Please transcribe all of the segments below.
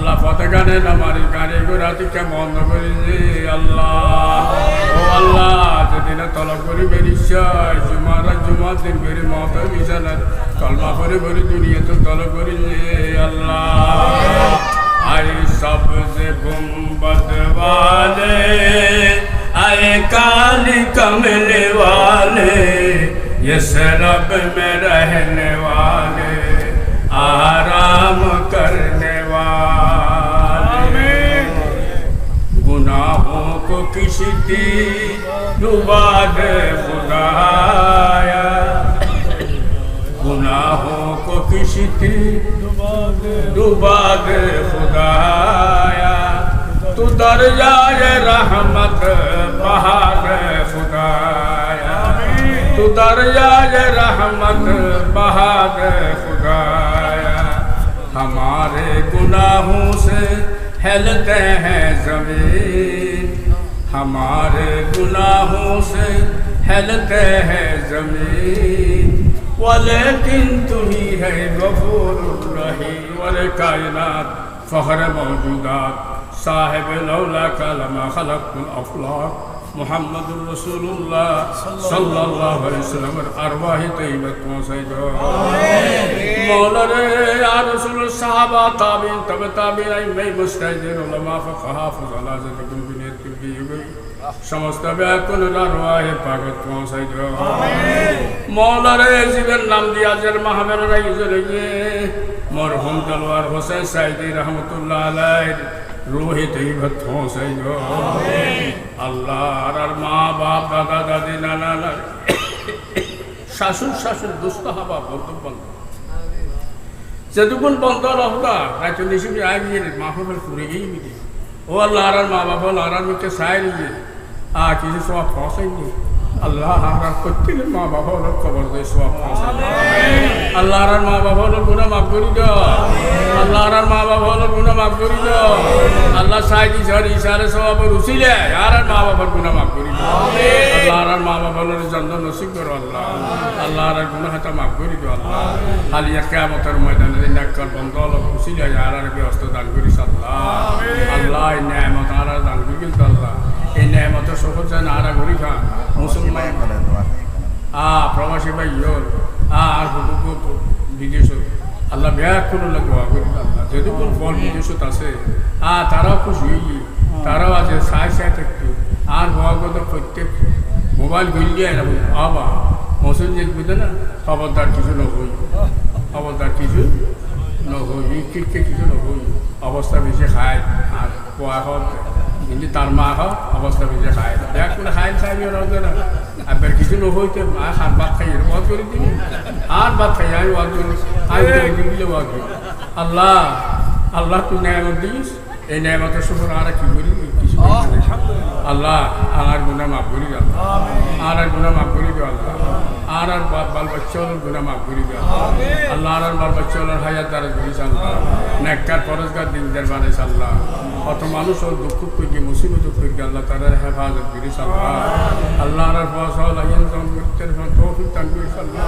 আল্লাহ পতাকানে আমার গাড়ি ঘোড়া থেকে বন্ধ করে যে আল্লাহ ও আল্লাহ যেদিনে তলব করি বেরিয়েছাই জুমারা জুমার দিন বেরি মত বিছানা কলমা করে ভরি দুনিয়া তো তলব করি যে আল্লাহ আই সবসে গুম্বদ वाले आए काली कमले वाले ये सरब में रहने کشتی نوباد خدایا۔ گناہوں کو کشتی دوباد خدایا۔ تو دریائے رحمت بہاد خدایا۔ تو دریائے رحمت بہاد خدایا۔ ہمارے گناہوں سے ہلتے ہیں زمین۔ ہمارے گناہوں سے ہلتے ہیں زمین۔ ولیکن تو ہی ہے غفور الرحیم۔ ولی کائنات فخر موجودات۔ صاحب لولا کلمہ خلق الافلاق۔ মোহাম্মদুর রসুল্লাহ সাল্লাহ ইসলামের আরবাহি তৈবত পৌঁছাই মৌলারে আর রসুল সাহাবা তাবিন তবে তাবিন আই মেই মুস্তাহিদিন উলামা ফাকাহা ফুজালা যাতে বিনিয়ত কি সমস্ত ব্যাকুল রারওয়াহে পাগত পৌঁছাই দিও। মৌলারে জীবের নাম দিয়া জের মাহমের রাইজে মরহুম তলওয়ার হোসেন সাইদি রহমতুল্লাহ আলাইহি রুহে তৈবত পৌঁছাই আল্লাহ আর মা বাপ দাদা দাদি নানা শাশুর শাশুর দুস্থ হবা, বন্ধু বন্ধু। যেটুকুন বন্ধ রহতা রাইতো নিশিবি আই গিয়ে মাহফিল ফুরে গিয়ে মিলি। ও আল্লাহ আর মা বাবা আর মুখে সাই নিয়ে আ, কিছু সব ফসাইনি আল্লাহ আর প্রত্যেকের মা বাবা খবর দেয় সব ফসাই আল্লাহ আর মা বাবা হলো গুণা মাফ করি দাও আল্লাহ আর মা বাবা হলো গুণা মাফ করি দাও আল্লাহ সাইদি সর ইশারে সব রুসিলে আর মা বাবার গুণা মাফ করি দাও আল্লাহ আর মা বাবা হলো জন্ম নসিব করো আল্লাহ। আল্লাহ আর গুণা হাতা মাফ করি দাও আল্লাহ। হালিয়া কেমতের ময়দানে দিন ডাক্তার বন্ধ হলো রুসিলে আর আর ব্যস্ত দান করিস আল্লাহ। আল্লাহ ন্যায়মত আর দান করি আল্লাহ। এই ন্যায়মতের সফল যেন আর করি খান মুসলমান আ প্রবাসী ভাই ইয়র আ আর হুকুক বিদেশ আল্লাহ ব্যাগ করে দোয়া আল্লাহ। যদি কোন ফল বিদেশত আছে। আ তারাও খুশি হই তারাও আছে সাই সাই থাকতো আর ভগত প্রত্যেক মোবাইল গলিয়ে আবা মৌসুম যে বুঝে না খবরদার কিছু নহই খবরদার কিছু নহই কিকে কিছু নহই অবস্থা বেশি খায় আর পোয়া হল কিন্তু তার মা হক অবস্থা বেশি খায় ব্যাগ করে খাই খাই না। আবার কিছু নহইতে মা হাত ভাত খাই ওয়াজ করে দিবি? আর ভাত খাই আমি ওয়াজ করি আমি দিলে ওয়াজ করি আল্লাহ আল্লাহ তুই ন্যায়ামত দিস। এই ন্যায়ামতের সুফল আর কি করি? আল্লাহ আর গুণা মাফ করি দাও আর আর গুণা মাফ করি দাও আল্লাহ আর বাল বাল বাচ্চা হলো গুণা মাফ করি আল্লাহ আর বাল বাচ্চা হলো হায়াত দ্বারা করি আল্লাহ নেককার পরস্কার দিন দের মানে আল্লাহ কত মানুষ ওর দুঃখ করি মুসিবত করি আল্লাহ তাদের হেফাজত করি আল্লাহ আল্লাহ আর তৌফিক দান করি আল্লাহ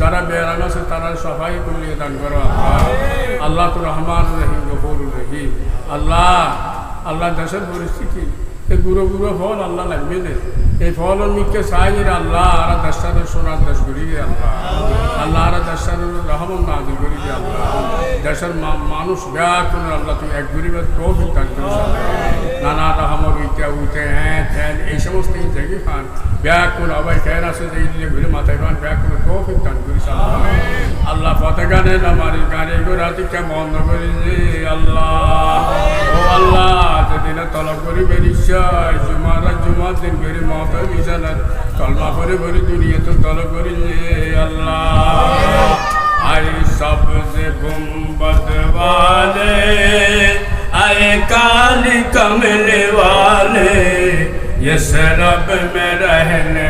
যারা বেড়ান আছে তারা সবাই করলে দান করো আল্লাহ। আল্লাহ তো রহমান রহিম, গফুর রহিম। আল্লাহ আল্লাহ দেশের পরিস্থিতি এই গুঁড়ো গুঁড়ো ফল আল্লাহ লাগবে না এই ফলন মিকে চাই আল্লাহ, আর দেশার সোনার দেশ করি আল্লাহ। আল্লাহ, আর দেশার রহমান নাজির করি আল্লাহ। দেশের মানুষ ব্যাকুল আল্লাহ তুমি এক গরিবের তৌফিক দান করিস। নানা রহমত উইটা উঠে হ্যাঁ ঠ্যান, এই সমস্ত জায়গায় খান। ব্যাকুল আবার ঠ্যান আছে যে ইলে ঘুরে মাথায় খান ব্যাকুল তৌফিক দান করিস আল্লাহ আল্লাহ পতাকানে আমার গাড়ি ঘোড়া থেকে বন্ধ করি আল্লাহ। আল্লাহ যেদিনে তলব করি বেরিয়েছাই জুমারা জুমার দিন বেরি মত বিছানা কলমা করে ভরি দুনিয়া তো তলব করি যে আল্লাহ আই সবসে গুম্বদ वाले आए काली कमले वाले ये सरब में रहने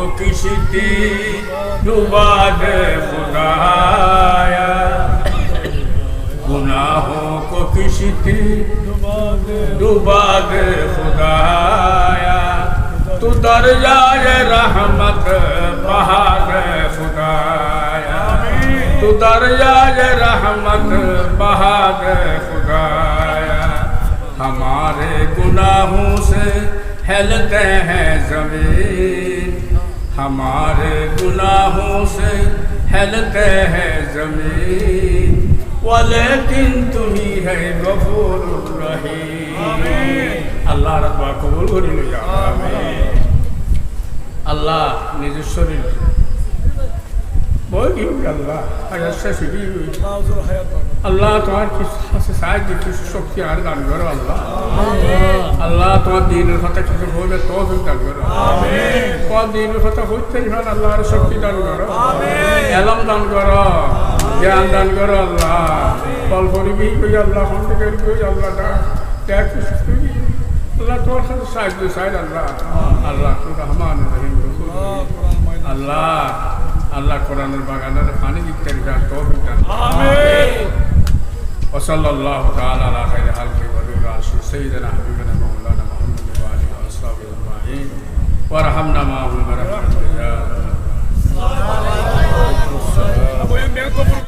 کو کشتی ڈوبا دے خدایا۔ گناہوں کو کشتی ڈوبا دے خدایا۔ تو دریا رحمت بہا دے خدایا۔ تو دریا رحمت بہا دے خدایا۔ ہمارے گناہوں سے ہلتے ہیں زمین۔ ہمارے گناہوں سے ہلتے ہیں زمین۔ ولیکن تو ہی ہے غفور الرحیم۔ اللہ رب قبول کریں آمین اللہ নিজস্ব আল্লাহ আল্লাহ তোমার কিছু আছে সাহায্য কিছু শক্তি আর দান করো আল্লাহ আল্লাহ তোমার দিনের কথা কিছু বলবে তো দান করো তোমার দিনের কথা হইতে ইমান আল্লাহর শক্তি দান করো এলম দান করো জ্ঞান দান করো আল্লাহ ফল করিবি কই আল্লাহ খন্ড করিবি আল্লাহ করিবি আল্লাহ তোমার সাথে সাহায্য সাহেব আল্লাহ আল্লাহ আল্লাহ আল্লাহ কোরআনের বাগানের পানি দিতে দান তৌফিক দান আমিন وصلى الله تعالى على خير خلقه ونور عرشه سيدنا حبيبنا مولانا محمد وعلى اله وصحبه اجمعين وارحمنا معهم برحمتك يا